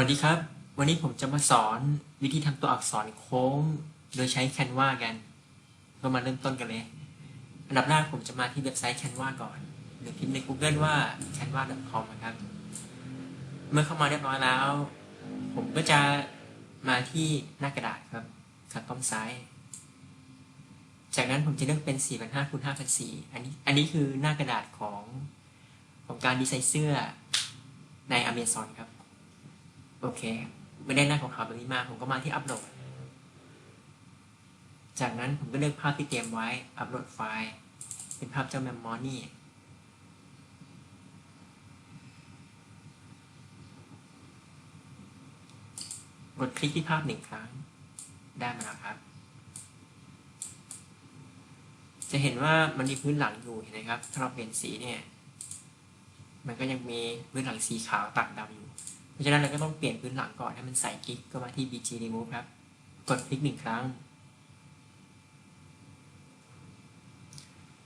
สวัสดีครับ วันนี้ผมจะมาสอนวิธีทำตัวอักษรโค้ง โดยใช้ Canva กัน ก็มาเริ่มต้นกันเลย อันดับแรกผมจะมาที่เว็บไซต์ Canva ก่อน หรือพิมพ์ใน Google ว่า canva.com นะครับ เมื่อเข้ามาเรียบร้อยแล้ว ผมก็จะมาที่หน้ากระดาษครับขัดต้อมซ้าย จากนั้นผมจะเลือกเป็น 4,500คูณ5,400อันนี้ อันนี้คือหน้ากระดาษของของการดีไซน์เสื้อใน Amazon ครับ โอเคไม่ได้หน้าของเขาแบบนี้มาผมก็มาที่อัปโหลด จากนั้นผมก็เลือกภาพที่เตรียมไว้ อัปโหลดไฟล์ เป็นภาพเจ้าแมมมอนี่กดคลิกที่ภาพหนึ่งครั้ง ได้มาแล้วครับ จะเห็นว่ามันมีพื้นหลังอยู่เห็นไหมครับ ถ้าเราเปลี่ยนสีเนี่ย มันก็ยังมีพื้นหลังสีขาวตัดดำอยู่ ราะฉะนั้นเราก็ต้องเปลี่ยนพื้นหลังก่อนให้มันใส่กิ๊กก็มาที่ BG Remove ครับ กดคลิกหนึ่งครั้ง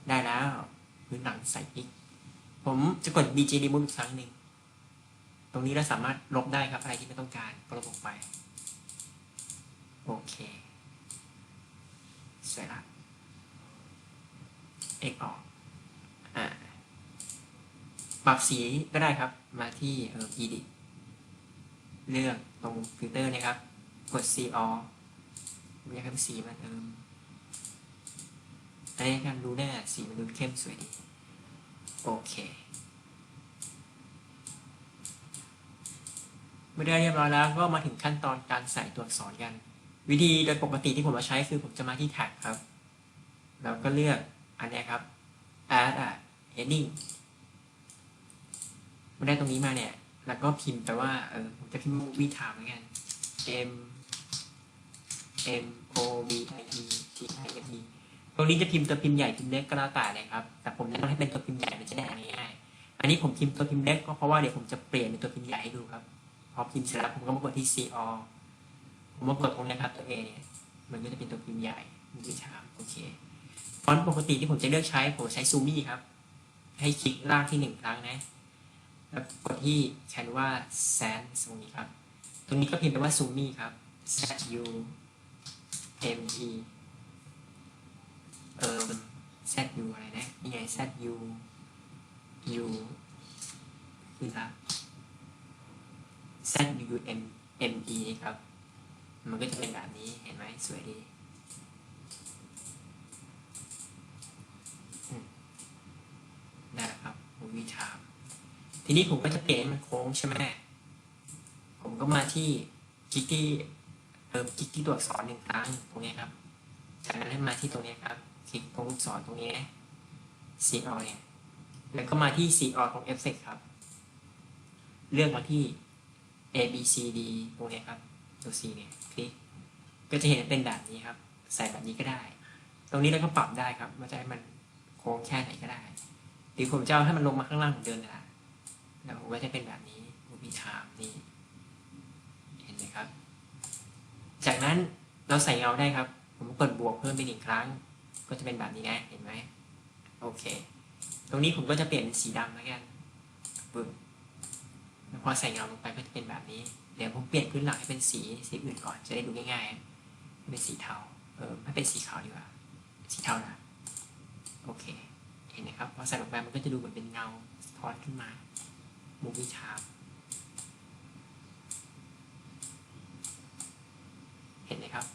ได้แล้วพื้นหลังใส่กิ๊กผมจะกด BG Remove อีกครั้งหนึ่ง ตรงนี้เราสามารถลบได้ครับอะไรที่ไม่ต้องการก็ลบออกไป โอเคสวยละเอกออกอ่าปรับสีก็ได้ครับมาที่เอ่อ edit เลือกตรงฟิลเตอร์นะครับ กด C all อยากให้สีมันเติมอันนี้การดูแน่สีมันดูเข้มสวยดี โอเคเมื่อได้เรียบร้อยแล้วก็มาถึงขั้นตอนการใส่ตัวอักษรกัน วิธีโดยปกติที่ผมมาใช้คือผมจะมาที่แท็กครับ แล้วก็เลือกอันนี้ครับ add a heading มาได้ตรงนี้มาเนี่ย แล้วก็พิมพ์แต่ว่าเออผมจะพิมพ์ movie time เหมือนกัน m m o v i e t i f e ตรงนี้จะพิมพ์ตัวพิมพ์ใหญ่พิมพ์เล็กก็แล้วแต่เลยครับ แต่ผมแนะนำให้เป็นตัวพิมพ์ใหญ่มันจะได้ง่ายอันนี้ผมพิมพ์ตัวพิมพ์เล็กก็เพราะว่าเดี๋ยวผมจะเปลี่ยนเป็นตัวพิมพ์ใหญ่ให้ดูครับ พอพิมพ์เสร็จแล้วผมก็มากดที่ C all ผมมากดตรงนี้ครับตัว A เนี่ยมันก็จะเป็นตัวพิมพ์ใหญ่มีวิชามโอเคฟอนต์ปกติที่ผมจะเลือกใช้ผมใช้ซูมี่ครับ ให้คลิกลากที่หนึ่งครั้งนะ แล้วกดที่ Canva Sans ตรงนี้ครับ ตรงนี้ก็พิมพ์ไปว่าซูมี่ครับ Z U M E เออ Z U อะไรนะนี่ไง Z U U คือละ Z U M M E ครับ มันก็จะเป็นแบบนี้ เห็นไหมสวยดีอืมได้แล้วครับผมวิชาม ทีนี้ผมก็จะเปลี่ยนมันโค้งใช่ไหมผมก็มาที่คลิกที่เติมคลิกที่ตัวอักษรหนึ่งครั้งตรงนี้ครับ จากนั้นให้มาที่ตรงนี้ครับ คลิกตรงลูกศรตรงนี้นะ C O เนี่ยแล้วก็มาที่ C O ตรง Effect ครับ เลือกมาที่ A B C D ตรงนี้ครับ ตัว C เนี่ยคลิกก็จะเห็นเป็นแบบนี้ครับ ใส่แบบนี้ก็ได้ ตรงนี้เราก็ปรับได้ครับว่าจะให้มันโค้งแค่ไหนก็ได้ หรือผมจะเอาให้มันลงมาข้างล่างเหมือนเดิมนะ แล้วผมก็จะเป็นแบบนี้มูฟี่ไทม์นี่เห็นไหมครับ จากนั้นเราใส่เงาได้ครับ ผมกดบวกเพิ่มไปหนึ่งครั้ง ก็จะเป็นแบบนี้ไงเห็นไหมโอเค ตรงนี้ผมก็จะเปลี่ยนเป็นสีดำแล้วกันปึ๊บแล้วพอใส่เงาลงไปก็จะเป็นแบบนี้ เดี๋ยวผมเปลี่ยนพื้นหลังให้เป็นสีสีอื่นก่อนจะได้ดูง่ายๆเป็นสีเทาเออไม่เป็นสีขาวดีกว่าสีเทานะโอเค เห็นไหมครับพอใส่ลงไปมันก็จะดูเหมือนเป็นเงาสะท้อนขึ้นมา มูฟี่ชาร์เห็นไหมครับ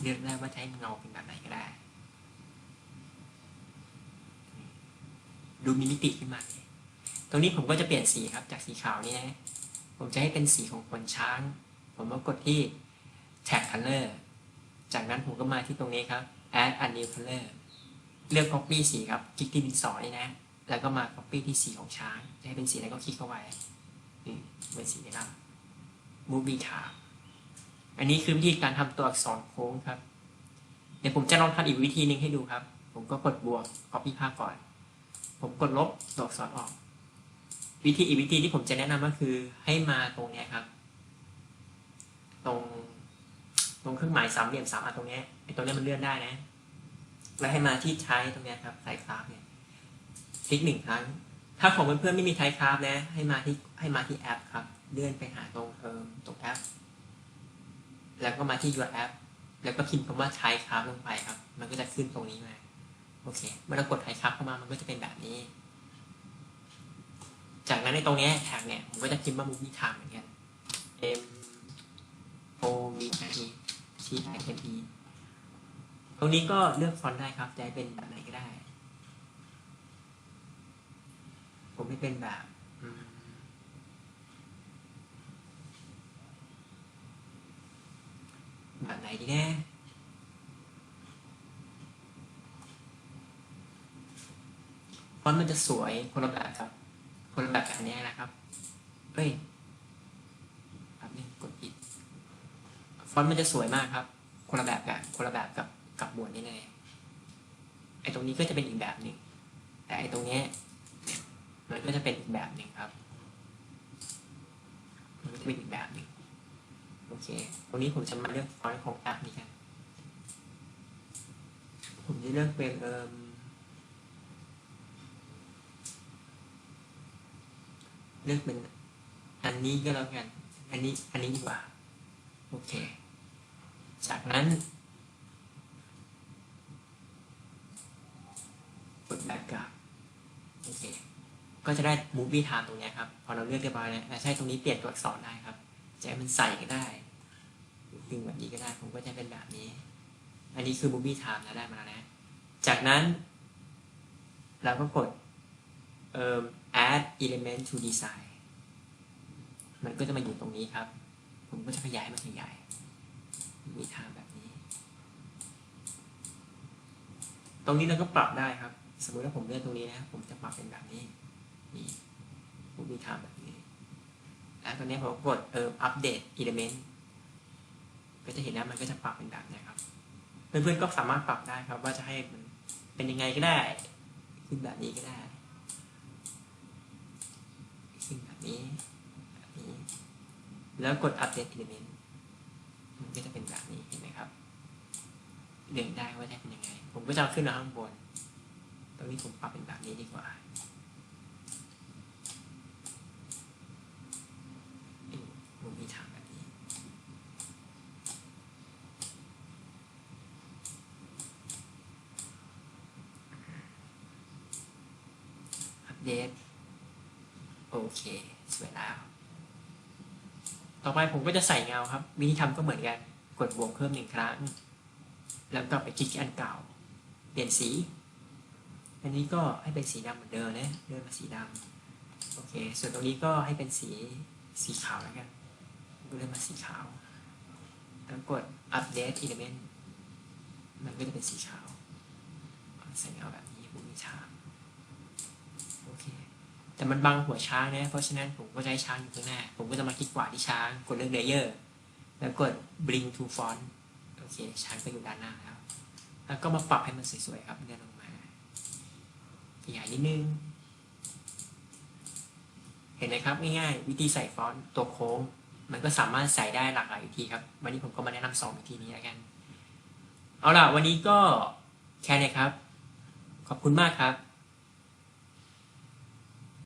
เลือกได้ว่าจะให้เงาเป็นแบบไหนก็ได้ ดูมีมิติขึ้นมา ตรงนี้ผมก็จะเปลี่ยนสีครับ จากสีขาวนี่นะ ผมจะให้เป็นสีของขนช้าง ผมมากดที่ tag color จากนั้นผมก็มาที่ตรงนี้ครับ add a new color เลือก copy สีครับ คลิกที่ดินสอนี่นะ แล้วก็มา copy ที่สีของช้างจะให้เป็นสีอะไรก็คลิกเข้าไปอืมเป็นสีนี้ครับ movie tab อันนี้คือวิธีการทำตัวอักษรโค้งครับ เดี๋ยวผมจะลองทำอีกวิธีหนึ่งให้ดูครับ ผมก็กดบวก copy ภาพก่อน ผมกดลบตัวอักษรออก วิธีอีกวิธีที่ผมจะแนะนำก็คือให้มาตรงนี้ครับ ตรง ตรงเครื่องหมายสามเหลี่ยมสามอันตรงนี้ไอ้ตรงนี้มันเลื่อนได้นะ แล้วให้มาที่ใช้ตรงนี้ครับใส่คลาสเนี่ยคลิกหนึ่งครั้ง ถ้าของเพื่อนๆไม่มีไทครับนะ ให้มาที่ให้มาที่แอปครับ เลื่อนไปหาตรงเทอมตรงแอป แล้วก็มาที่ your app แล้วก็พิมพ์คำว่าไทยครับลงไปครับ มันก็จะขึ้นตรงนี้มาโอเค เมื่อเรากดไทครับเข้ามามันก็จะเป็นแบบนี้ จากนั้นในตรงนี้แท็กเนี่ยผมก็จะพิมพ์ว่า movie time เหมือนกัน M O V I E T I M E ตรงนี้ก็เลือกฟอนต์ได้ครับจะให้เป็นแบบไหนก็ได้ ผมไม่เป็นแบบแบบไหนดีแน่ฟอนต์มันจะสวยคนละแบบครับ คนละแบบแบบนี้นะครับเฮ้ยแบบนี้กดผิดฟอนต์มันจะสวยมากครับ คนละแบบกันคนละแบบกับ กับหมวดนี้เลยไอ้ตรงนี้ก็จะเป็นอีกแบบหนึ่งแต่ไอ้ตรงเนี้ยมันก็จะเป็นอีกแบบหนึ่งครับ มันก็จะเป็นอีกแบบหนึ่งโอเค ตรงนี้ผมจะมาเลือกฟอนต์ของแอปนี้กัน ผมจะเลือกเป็นเอ่มเลือกเป็นอันนี้ก็แล้วกัน อันนี้ อันนี้ดีกว่า โอเค จากนั้น แบ็กกลับโอเคก็จะได้ movie time ตรงนี้ครับ พอเราเลือกเรียบร้อยแล้วแล้วใช้ตรงนี้เปลี่ยนตัวอักษรได้ครับ จะให้มันใส่ก็ได้ดึงแบบนี้ก็ได้ ผมก็จะเป็นแบบนี้ อันนี้คือ movie time นะได้มาแล้วนะ จากนั้น เราก็กดเอ่อ add element to design มันก็จะมาอยู่ตรงนี้ครับ ผมก็จะขยายมันขยาย มีทางแบบนี้ ตรงนี้เราก็ปรับได้ครับ สมมุติว่าผมเลือกตรงนี้นะผมจะปรับเป็นแบบนี้นี่ผมมีทางแบบนี้ แล้วตอนนี้ผมกดเอ่ออัปเดตอิเลเมนต์ก็จะเห็นแล้วมันก็จะปรับเป็นแบบนี้ครับเพื่อนๆก็สามารถปรับได้ครับ ว่าจะให้มันเป็นยังไงก็ได้ขึ้นแบบนี้ก็ได้ขึ้นแบบนี้แบบนี้ แล้วกดอัปเดตอิเลเมนต์มันก็จะเป็นแบบนี้เห็นไหมครับเลือกได้ว่าจะเป็นยังไง ผมก็จะขึ้นมาข้างบน ตรงนี้ผมปรับเป็นแบบนี้ดีกว่าผมมีทางแบบนี้ อัปเดต โอเค สวยแล้ว ต่อไปผมก็จะใส่เงาครับ วิธีทำก็เหมือนกัน กดบวกเพิ่มหนึ่งครั้ง แล้วก็ไปคลิกอันเก่า เปลี่ยนสี อันนี้ก็ให้เป็นสีดำเหมือนเดิมนะเลื่อนมาสีดำโอเค ส่วนตรงนี้ก็ให้เป็นสีสีขาวแล้วกันเลื่อนมาสีขาวแล้วกด update element มันก็จะเป็นสีขาวใส่เงาแบบนี้ผมมีช้างโอเค แต่มันบังหัวช้างนะ เพราะฉะนั้นผมก็จะให้ช้างอยู่ข้างหน้า ผมก็จะมาคลิกขวาที่ช้าง กดเลือก layer แล้วกด bring to font โอเค ช้างก็อยู่ด้านหน้าแล้ว แล้วก็มาปรับให้มันสวยๆครับเลื่อนลงมา ขยายนิดนึง เห็นไหมครับง่ายๆวิธีใส่ฟอนต์ตัวโค้ง มันก็สามารถใส่ได้หลากหลายวิธีครับ วันนี้ผมก็มาแนะนำสองวิธีนี้แล้วกัน เอาล่ะ วันนี้ก็แค่นี้ครับ ขอบคุณมากครับ